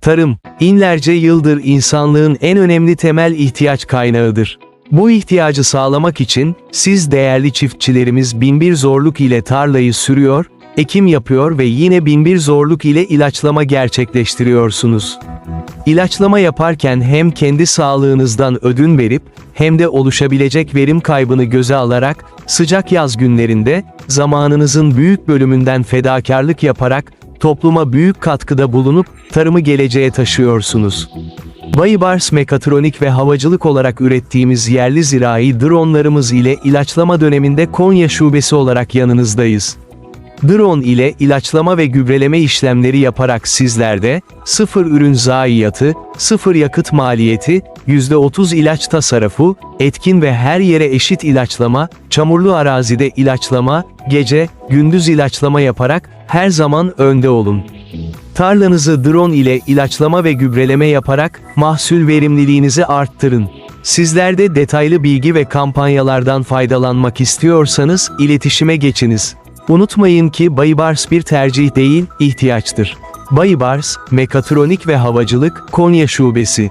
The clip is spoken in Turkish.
Tarım, inlerce yıldır insanlığın en önemli temel ihtiyaç kaynağıdır. Bu ihtiyacı sağlamak için, siz değerli çiftçilerimiz binbir zorluk ile tarlayı sürüyor, ekim yapıyor ve yine binbir zorluk ile ilaçlama gerçekleştiriyorsunuz. İlaçlama yaparken hem kendi sağlığınızdan ödün verip, hem de oluşabilecek verim kaybını göze alarak, sıcak yaz günlerinde, zamanınızın büyük bölümünden fedakarlık yaparak, topluma büyük katkıda bulunup, tarımı geleceğe taşıyorsunuz. Baybars Mekatronik ve havacılık olarak ürettiğimiz yerli zirai dronlarımız ile ilaçlama döneminde Konya şubesi olarak yanınızdayız. Drone ile ilaçlama ve gübreleme işlemleri yaparak sizlerde, sıfır ürün zayiatı, sıfır yakıt maliyeti, %30 ilaç tasarrufu, etkin ve her yere eşit ilaçlama, çamurlu arazide ilaçlama, gece, gündüz ilaçlama yaparak her zaman önde olun. Tarlanızı drone ile ilaçlama ve gübreleme yaparak mahsul verimliliğinizi arttırın. Sizler de detaylı bilgi ve kampanyalardan faydalanmak istiyorsanız iletişime geçiniz. Unutmayın ki Baybars bir tercih değil, ihtiyaçtır. Baybars, Mekatronik ve Havacılık, Konya Şubesi.